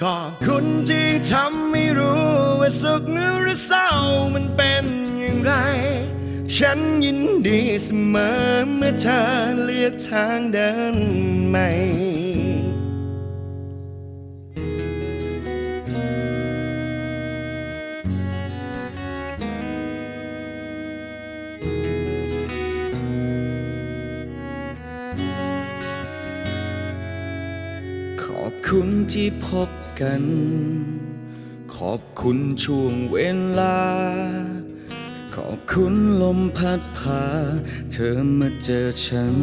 ขอบคุณที่ทำไม่รู้ว่าสุขหรือเศร้ามันเป็นอย่างไร ฉันยินดีเสมอเมื่อเธอเลือกทางเดินใหม่ อบคุณที่พบกัน ขอบคุณช่วงเวลา ขอบคุณลมพัดพา เธอมาเจอฉัน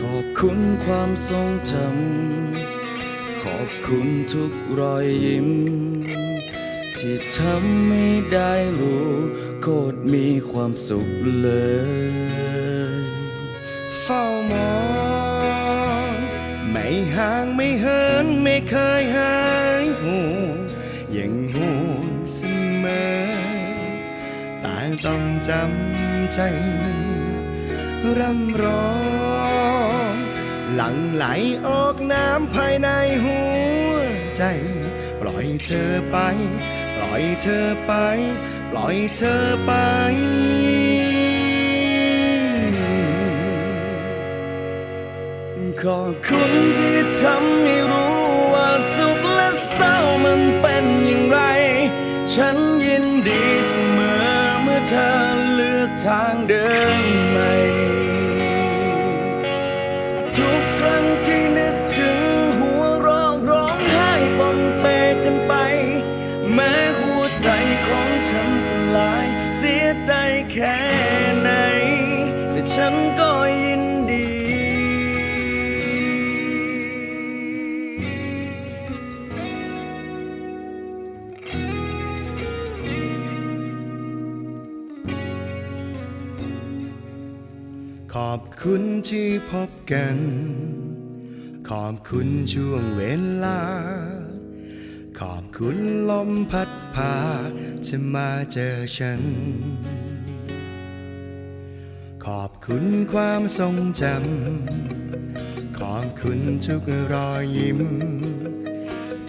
ขอบคุณความทรงจำ ขอบคุณทุกรอยยิ้ม ที่ทำไม่ได้รู้โคตรมีความสุขเลย เฝ้ามอง ห่างไม่เหินไม่เคยหายห่วงยังห่วงเสมอแต่ต้องจำใจร่ำร้องหลั่งไหลออกน้ำภายในหัวใจ ปล่อยเธอไป ปล่อยเธอไป ปล่อยเธอไป ขอบคุณที่ทำให้รู้ว่าสุขและเศร้ามันเป็นอย่างไร ฉันยินดีเสมอเมื่อเธอเลือกทางเดินใหม่ ทุกครั้งที่นึกถึงหัวร้องร้องไห้ปนเปกันไป แม้หัวใจของฉันสลาย เสียใจแค่ไหน แต่ฉันก็ ขอบคุณที่พบกัน ขอบคุณช่วงเวลา ขอบคุณลมพัดพาจะมาเจอฉัน ขอบคุณความทรงจำ ขอบคุณทุกรอยยิ้ม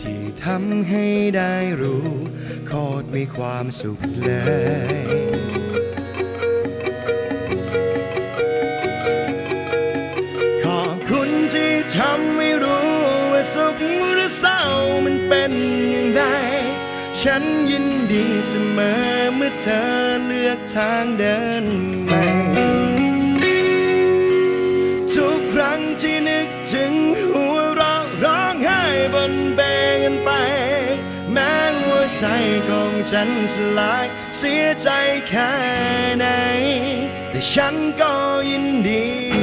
ที่ทำให้ได้รู้ โคตรมีความสุขเลย ว่าสุขหรือเศร้ามันเป็นอย่างไรฉันยินดีเสมอเมื่อเธอเลือกทางเดินใหม่ทุกครั้งที่นึกถึงหัวเราะร้องไห้บนเบกันไป แม้หัวใจของฉันสลายเสียใจแค่ไหน แต่ฉันก็ยินดี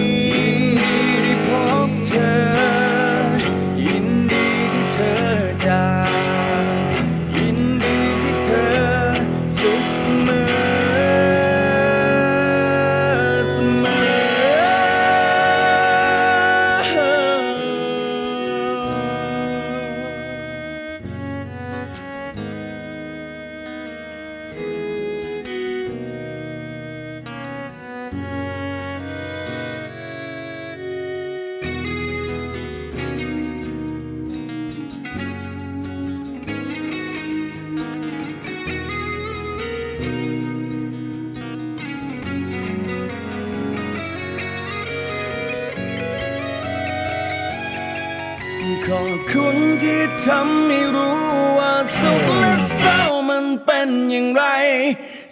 ขอบคุณที่ทำให้รู้ว่าสุขและเศร้ามันเป็นอย่างไร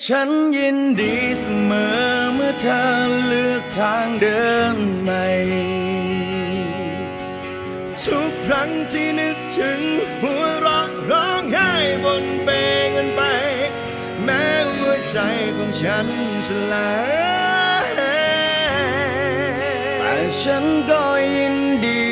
ฉันยินดีเสมอเมื่อเธอเลือกทางเดินใหม่ ทุกครั้งที่นึกถึงหัวเราะร้องไห้บนเปกันไป แม้หัวใจของฉันสลายแต่ฉันก็ยินดี